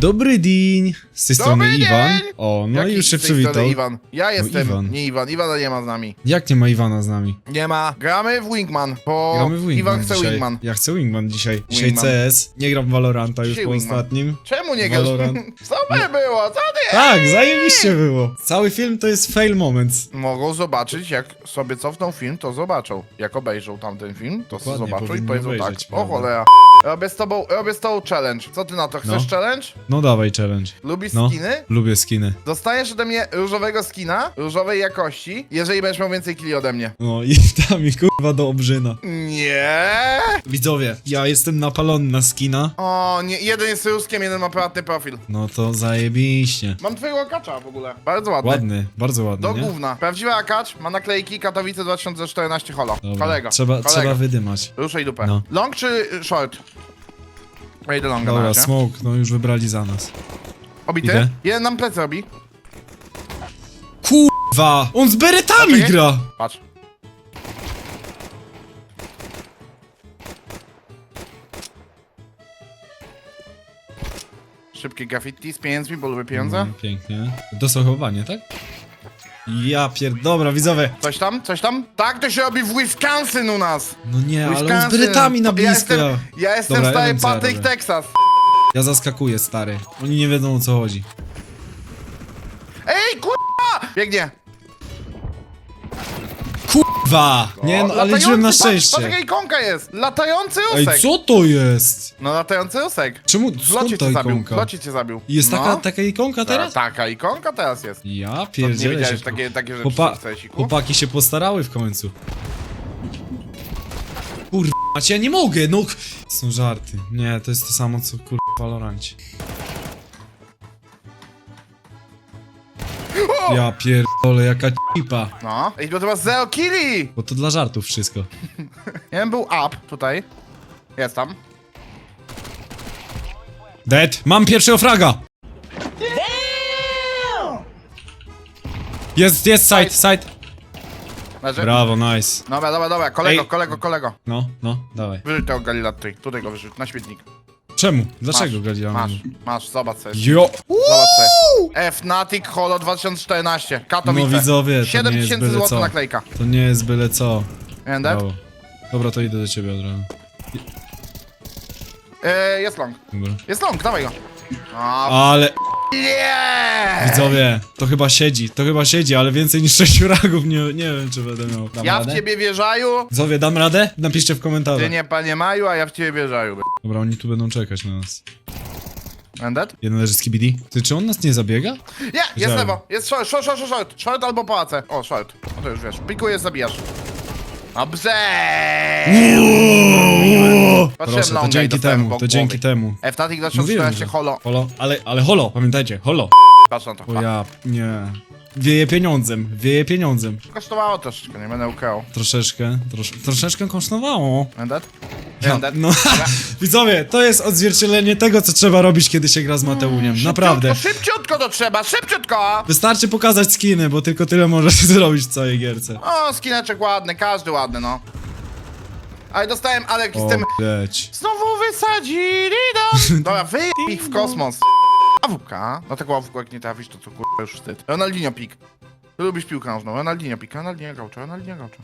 Dobry dzień! Z tej strony Dobry Iwan. dzień! O, no Jaki i już się z tej strony przywitał. Iwan. Ja jestem, Iwan. nie Iwan, Iwana nie ma z nami. Jak nie ma Iwana z nami? Nie ma. Gramy w Wingman, bo Gramy w Wingman Iwan chce dzisiaj. Wingman. Ja chcę Wingman dzisiaj. Dzisiaj Wingman. CS. Nie gram w Valoranta już Dzisiaj po Wingman. ostatnim. Czemu nie grasz? Valorant. Super było, co ty? Tak, zajebiście było. Cały film to jest fail moments. Mogą zobaczyć, jak sobie cofną film, to zobaczą. Jak obejrzą tamten film, to Dokładnie, zobaczą i powinni powiedzą obejrzeć, tak. O prawda? cholera. Robię z tobą, robię z tobą challenge. Co ty na to? Chcesz No. challenge? No dawaj challenge. Lubisz No, skiny? lubię skiny. Dostajesz ode mnie różowego skina, różowej jakości, jeżeli będziesz miał więcej kili ode mnie. No i tam mi kurwa do obrzyna. Nie. Widzowie, ja jestem napalony na skina. O, nie, jeden jest ruskiem, jeden ma prywatny profil. No to zajebiście. Mam twojego akacza w ogóle. Bardzo ładny. Ładny, bardzo ładny, Do nie? gówna. Prawdziwy akacz ma naklejki Katowice 2014 holo. Dobra, Kolego. Trzeba, trzeba wydymać. Ruszaj dupę. No. Long czy short? Idę longa na Dobra, razie. smoke, no już wybrali za nas. Obity? Idę. Jeden nam plecy robi. Kurwa! On z beretami gra! Patrz. Szybkie graffiti z pieniędzmi, bo lubię pieniądze. Mm, pięknie. Dosochowanie, tak? Ja pier... Dobra, widzowie. Coś tam? Coś tam? Tak to się robi w Wisconsin u nas. No nie, ale z Wisconsin. beretami na Ja blisko. jestem, Ja, jestem Dobra, stary wiem, co ja robię. Texas. ja zaskakuję, stary. Oni nie wiedzą o co chodzi. Ej, kurwa! Biegnie. Kurwa! Nie, no, ale liczyłem na szczęście. Patrz, jaka ikonka jest. Latający Ej, osek. co to jest? No latający osek. Czemu, W locie skąd ta cię zabił. W ikonka? locie cię zabił. Jest no. taka, taka ikonka teraz? Ta, taka ikonka teraz jest. Ja To nie pierdzielę wiedziałeś się. takie, takie rzeczy Chłopa... w? Chłopaki się postarały w końcu. Kurwa, ja nie mogę, no. Są żarty. Nie, to jest to samo co kurwa w Valorancie. Ja pierdolę, jaka cipa. No. Bo to ma zero killi! Bo to dla żartów wszystko. Jeden był up tutaj. Jest tam. Dead, mam pierwszego fraga! Jest, jest, side, side. Leży. Brawo, nice. Dobra, dobra, dobra. Kolego, Ej. kolego, kolego. No, no, dawaj. Wyrzuć tego Galila tutaj. Tutaj go wyrzuć, na śmietnik. Czemu? Dlaczego masz, Galila? Masz, masz, zobacz sobie. Jo! Zobacz sobie. Fnatic Holo 2014. Katowice. No widzowie, to 7 nie jest tysięcy byle złotych co. naklejka. To nie jest byle co. That? Brawo. Dobra, to idę do ciebie od razu. E, jest long. Dobra. Jest long, dawaj go. A, Ale nie! widzowie, to chyba siedzi, to chyba siedzi, ale więcej niż 6 ragów nie, nie wiem czy będę miał. Dam Ja w radę? ciebie wierzaju. Widzowie, dam radę? Napiszcie w komentarzach. Ty nie, panie Maju, a ja w ciebie wierzaju. Dobra, oni tu będą czekać na nas. And that? Jeden leży z KBD. Ty, czy on nas nie zabiega? Nie, jest lewo. Jest short, short, short, short, short. Albo pałace. O, short. No to już wiesz. Pikujesz, zabijasz. Dobrze! Patrzyłem Proszę, to longa i dzięki dostałem temu, bok to dzięki głowy. temu. Fnatic Mówiłem, 2014 że- holo. Holo, ale, ale holo, pamiętajcie, holo. Patrz na to. O ja, nie. Wieje pieniądzem, wieje pieniądzem. Kosztowało troszeczkę, nie będę ukrył. Troszeczkę, trosz, troszeczkę kosztowało. And that? Ja, And that? no, widzowie, to jest odzwierciedlenie tego, co trzeba robić, kiedy się gra z Mateuniem. Naprawdę. Szybciutko, szybciutko to trzeba, szybciutko! Wystarczy pokazać skiny, bo tylko tyle możesz zrobić w całej gierce. O, skineczek ładny, każdy ładny, no. Ale dostałem O, z tym... leć. Znowu wysadzili dom! Dobra, wyjeb ich w kosmos. AWK, no tego AWK jak nie trafisz, to co kurwa już wstyd. Ronaldinho pik. Ty lubisz piłkę nożną, Ronaldinho pik, Ronaldinho gaucho, Ronaldinho gaucho.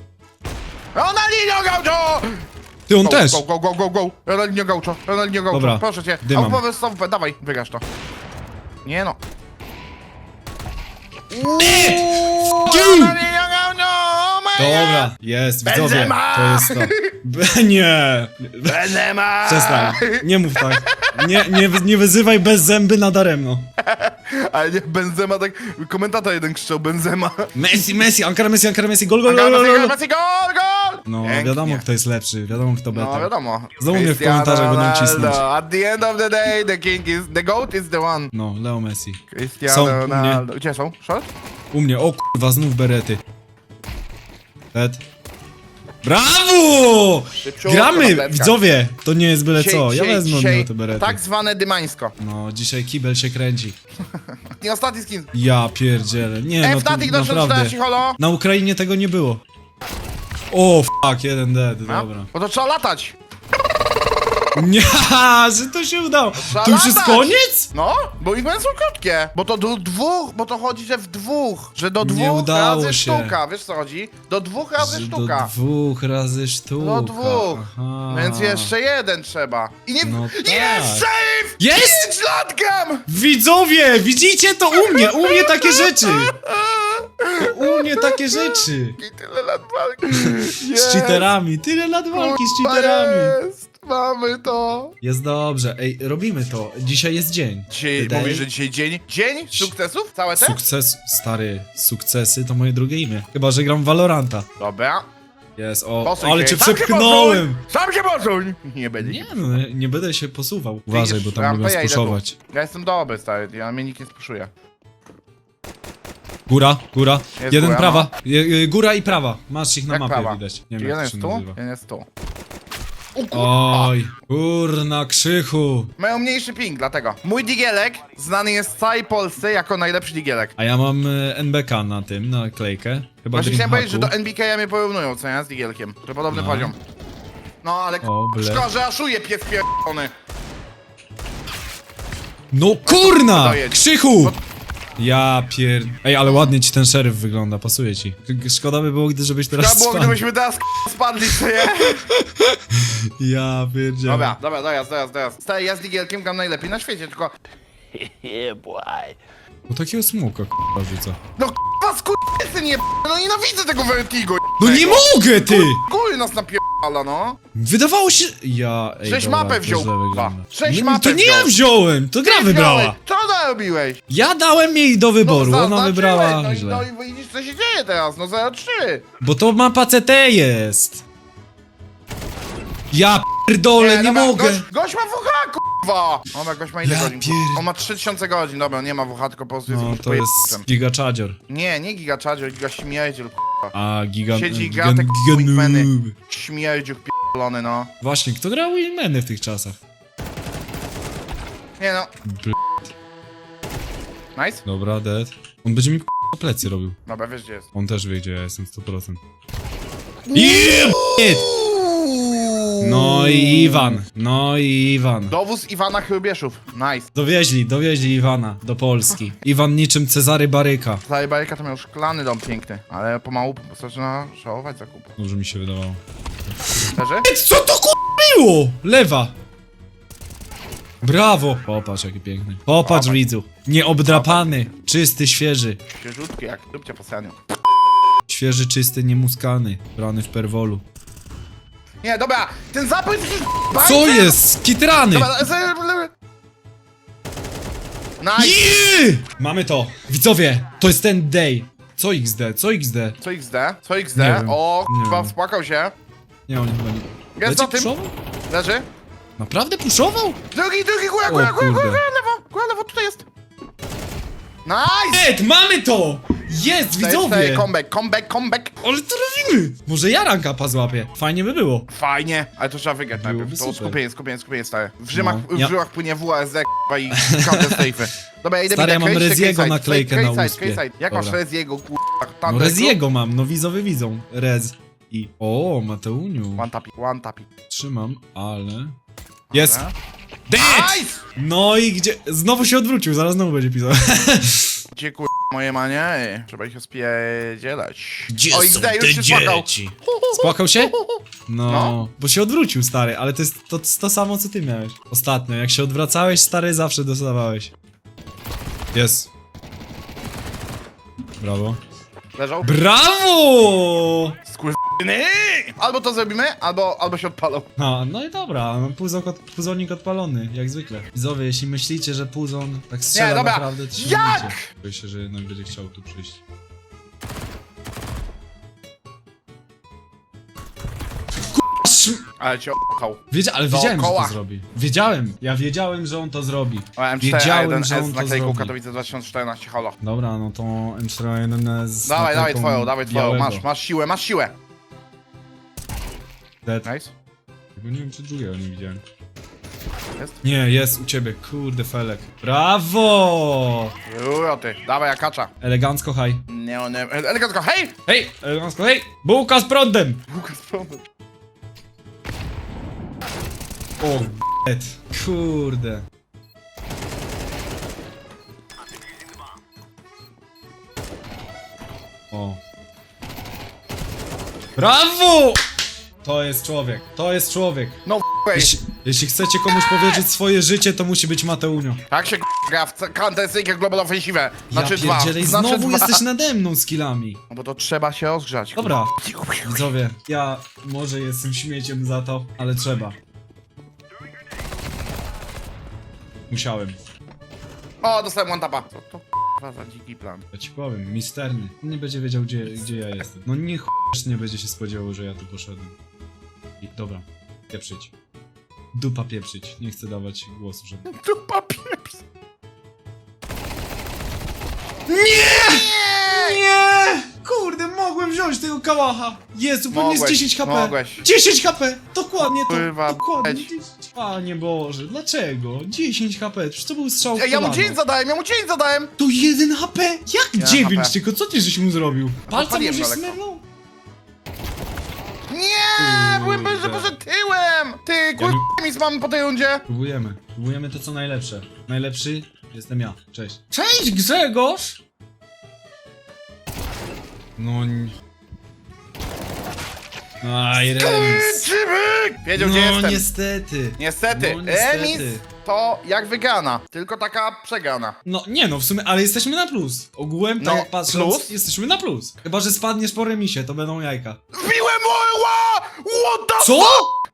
Ronaldinho gaucho! Ty, on Go, też. Go, go, go, go, go! Ronaldinho gaucho, Ronaldinho gaucho, Dobra, proszę cię. dymam. AWP, dawaj, wygrasz to. Nie no. Ronaldinho gaucho, oh my God! Dobra, jest, widzowie, Benzema! to jest to. Nie, Benzema! przestań, nie mów tak. Nie, nie, nie wyzywaj bez zęby nadaremno. Ale nie, Benzema tak... Komentator jeden krzyczał, Benzema. Messi, Messi, Ankara Messi, Ankara Messi, gol, gol, Gol, gol, gol, gol. Messi, gol, gol! No, Pięknie. wiadomo kto jest lepszy, wiadomo kto No beta. wiadomo. Znowu mnie w Cristiano komentarzach będą Ronaldo. cisnąć. At the end of the day, the king is... The goat is the one. No, Leo Messi. Cristiano Są u Ronaldo. Gdzie są? Short? U mnie, o kurwa, znów berety. Dead. Brawo! Szybciutko Gramy, na widzowie! To nie jest byle Dzisiaj- co, ja dzisiaj- wezmę dzisiaj niego te berety. Tak zwane dymańsko. No, dzisiaj kibel się kręci. Nie ostatni skin. Ja pierdzielę, nie no, to do naprawdę. 14 holo. Na Ukrainie tego nie było. O, fuck, jeden dead, dobra. Bo to trzeba latać. Nie, że to się udało. To już jest koniec? No, bo ich są krótkie. Bo to do dwóch, bo to chodzi, że w dwóch. Że do Nie dwóch udało razy się. sztuka, wiesz co chodzi? Do dwóch razy Że sztuka. Do dwóch razy sztuka. Do dwóch. Aha. Więc jeszcze jeden trzeba. I nie... No tak. Jest save! Jest! Widzowie, widzicie to u mnie, u mnie takie rzeczy. To u mnie takie rzeczy. I tyle lat walki. Z cheaterami, tyle lat walki z cheaterami. Jest! Mamy to! Jest dobrze, ej, robimy to. Dzisiaj jest dzień. Dzisiaj, mówisz, że dzisiaj dzień? Dzień sukcesów? Całe te? Sukces, stary, sukcesy to moje drugie imię. Chyba, że gram w Valoranta. Dobra. Jest, o, Posuń ale się. cię Sam się przepchnąłem. Sam się posuń! Nie będzie. Nie no, nie będę się posuwał. Uważaj, bo tam lubią ja idę spuszować. Ja jestem dobry, stary, ja mnie nikt nie spuszuje. Góra, góra. Jest Jeden góra, prawa. Je- je- Góra i prawa. Masz ich na Jak mapie, prawa? widać. Nie Czy wiem, jeden jak to jest się tu? nazywa. Jeden jest tu. Oj, kurna, krzychu. Mają mniejszy ping, dlatego. Mój digielek znany jest w całej Polsce jako najlepszy digielek. A ja mam e, NBK na tym, na klejkę. Chyba Właśnie chciałem powiedzieć, że do Dreamhacku. NBK ja mnie porównują, co nie? Z digielkiem. To podobny No. poziom. No ale O, ble. szkoda, że aszuje pies pierdolony. No kurna! dojedź. Krzychu! Ja pier... Ej, ale ładnie ci ten szeryf wygląda, pasuje ci. Szkoda by było, gdy żebyś teraz Trzeba było, spadł. gdybyśmy teraz k- spadli, co nie? Ja pierdzielę. Dobra, dobra, dojazd, dojazd, dojazd. Stary, ja z digielkiem gram najlepiej na świecie, tylko... Bo takiego smoka k***a rzuca. No k***a, skurwysy nie No nienawidzę tego Vertigo, No nie mogę, ty! Góry nas no. Wydawało się... Ja... Ej, Żeś dobra, mapę to wziął, źle wygląda. Nie, mapę To nie ja wziął. wziąłem, to gra wybrała. Co narobiłeś? Ja dałem jej do wyboru, ona zaznaczyłeś, wybrała no, i- źle. No i widzisz, co się dzieje teraz, no 0-3. Bo to mapa CT jest. Ja pierdolę, nie, mogę. Gość, gość ma WH, kurwa! Dobra, gość ma ile Ja godzin? pier- On ma 3000 godzin, dobra, nie ma WH, tylko po prostu jest No jakimś to jest pojebcem. Giga Charger. Nie, nie Giga Charger, Giga Śmierdziel, kurwa. A Giga... Siedzi Wingmany. noob. Śmierdziuch pierdolony, no. Właśnie, kto grał Wingmany w tych czasach? Nie no. Bl- Nice? Dobra, dead. On będzie mi k***a plecy robił. Dobra, wiesz gdzie jest. On też wie, gdzie ja jestem 100%. Jeb! No i Iwan, no i Iwan. Dowóz Iwana Chrubieszów. Nice. Dowieźli, dowieźli Iwana do Polski. Iwan niczym Cezary Baryka. Zajebajka Bajka to miał szklany dom piękny, ale pomału zaczyna żałować zakupu. Może mi się wydawało. Leży? Co to było? Lewa. Brawo. Popatrz, jaki piękny. Popatrz, widzu. Nieobdrapany, czysty, świeży. Świeżutki jak dupcia po saniu. Świeży, czysty, niemuskany. Brany w perwolu. Nie, dobra, ten zapis jest Co jest? Kitrany! Dobra, z- Nice! Mamy to. Widzowie, to jest ten day. Co XD, co XD? Co XD? Co XD? Nie wiem, O, nie chyba wiem. spłakał się. Nie, on chyba nie... Jest za Leci tym. puszował? Leży. Naprawdę puszował? Drugi, drugi, góra, góra, góra, góra, kurde. góra, lewo, góra, lewo, tutaj jest. Nice! Ed, mamy to! Jest, widzowie! comeback, comeback, comeback. Ale to robimy! Może ja ranka złapie. Fajnie by było. Fajnie, ale to trzeba wygrać Byłoby najpierw. To super. skupienie, skupienie, skupienie stare. W Rzymach, No, ja- w płynie WASD k***a i counter safe'y. Dobra, ja idę Stary, ja mam Reziego naklejkę na side. Jak masz Dobra. Reziego, k***a? No Thunder Reziego mam, no widzowie widzą. Rez. I... O, Mateuniu. Club? One tapi, one tapi. Trzymam, ale... Jest! Dobra. Dead! Nice! No i gdzie... Znowu się odwrócił, zaraz znowu będzie pisał. Gdzie kur... moje manie? Trzeba ich spierdzielać. o, XD już się spłakał. Spłakał się? No, No. bo się odwrócił, stary, ale to jest to, to samo, co ty miałeś. Ostatnio, jak się odwracałeś, stary, zawsze dostawałeś. Jest. Brawo. Leżał. Brawo! Skurwyny! Albo to zrobimy, albo, albo się odpalą. A, no i dobra, no, puzon, od- puzonik odpalony, jak zwykle. Widzowie, jeśli myślicie, że puzon tak strzela Nie, dobra. naprawdę, to się Jak? mylicie. Boję się, że jednak będzie chciał tu przyjść. Ale cię o***ał. Wiedzia ale wiedziałem, że Dookoła. to zrobi. Wiedziałem, ja wiedziałem, że on to zrobi. O, Wiedziałem, że M4A1S on to na klejku zrobi. Katowice 2014, holo. Dobra, no to M41 z Dawaj, dawaj naklejką twoją, dawaj twoją, białego. masz, masz siłę, masz siłę. Dead. Nice. Tylko nie wiem, czy drugiego nie widziałem. Jest? Nie, jest u ciebie, kurde felek. Brawo! Juro ty, dawaj akacza. Elegancko, haj. Nie, on nie, elegancko, hej! Hej, elegancko, hej! Bułka z prądem! Łukasz, problem. O, b***et. Kurde. O. Brawo! To jest człowiek, to jest człowiek. No wej. Jeśli, jeśli chcecie komuś powiedzieć swoje życie, to musi być Mateunio. Jak się gra w Counter Strike Global Offensive? Ja Znaczy dwa. pierdzielę i Znaczy znowu dwa. jesteś nade mną z killami. No bo to trzeba się rozgrzać. Dobra, widzowie, ja może jestem śmieciem za to, ale trzeba. Musiałem. O, dostałem one tapa. Co to k***a za dziki plan? Ja ci powiem, misterny. Nie będzie wiedział, gdzie, gdzie ja jestem. No nie ch... nie będzie się spodziewał, że ja tu poszedłem. Dobra, pieprzyć. Dupa pieprzyć. Nie chcę dawać głosu, żeby... Dupa pieps. Nie! Kurde, mogłem wziąć tego kałacha! Jezu, bo jest Mogłeś, 10 HP! mogłeś. 10 HP! Dokładnie to! Kurwa, dokładnie. bleć. 10. Panie Boże, dlaczego? 10 HP, przecież to był strzał w Ej, ja mu kolano. 9 zadałem, ja mu 9 zadałem! To 1 HP? Jak Jeden 9 HP. tylko? Co ty żeś mu zrobił? Palca Podpaliłem może? Nie, byłem Kurde. że poszedł tyłem! Ty, kurwa mi mamy po tej rundzie! Próbujemy. Próbujemy to co najlepsze. Najlepszy jestem ja. Cześć. Cześć Grzegorz! No... n- Aj, remis. Czybyk! Wiedział, gdzie No jestem. niestety. Niestety, No, niestety. remis to jak wygrana, tylko taka przegrana. No nie no, w sumie, ale jesteśmy na plus. Ogółem, tak No, jak patrząc, plus? jesteśmy na plus. Chyba, że spadniesz po remisie, to będą jajka. Wbiłem orła! What the Co?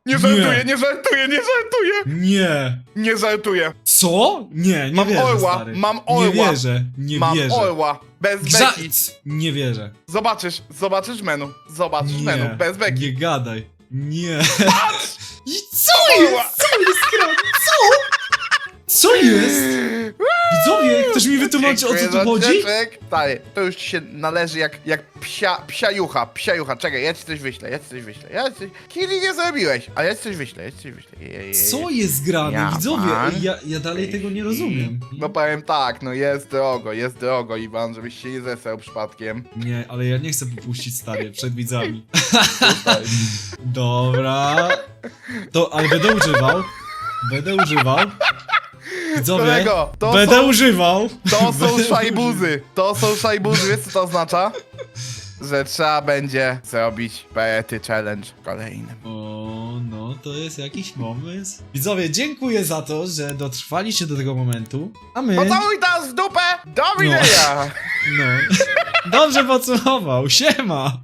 Nie żartuję, nie żartuję, nie żartuję! Nie. Nie żartuję. Co? Nie, nie Mam wierzę, orła, stary. mam Nie orła. wierzę, nie Mam wierzę. orła, bez beki. Grza... Nie wierzę. Zobaczysz, zobaczysz menu. Zobaczysz menu, bez beki. nie gadaj. Nie. I co Orła. jest? Co jest gra? Co? Co jest? Widzowie, ktoś mi wytłumaczy o co Dziękuję tu za chodzi? cieczek. Stary, to już ci się należy jak, jak psia, psia jucha, psia jucha. Czekaj, ja ci coś wyślę, ja ci coś wyślę. Ja ci coś... Kili nie zrobiłeś, ale ja ci coś wyślę, ja ci coś wyślę. Je, je, je. Co jest grane? Ja Widzowie, pan. ej, ja, ja dalej tego nie rozumiem. No powiem tak, no jest drogo, jest drogo, Iwan, żebyś się nie zesrał przypadkiem. Nie, ale ja nie chcę popuścić stary przed widzami. Tutaj. Dobra. To, ale będę używał. Będę używał. Widzowie, Kolego, to będę są, używał. to są Będę szajbuzy, to są szajbuzy, wiesz co to oznacza? Że trzeba będzie zrobić Perety Challenge kolejny. O, no to jest jakiś pomysł. Widzowie, dziękuję za to, że dotrwaliście do tego momentu. A my. Pocałuj nas w dupę, do widzenia! No. Dobrze podsumował. Siema.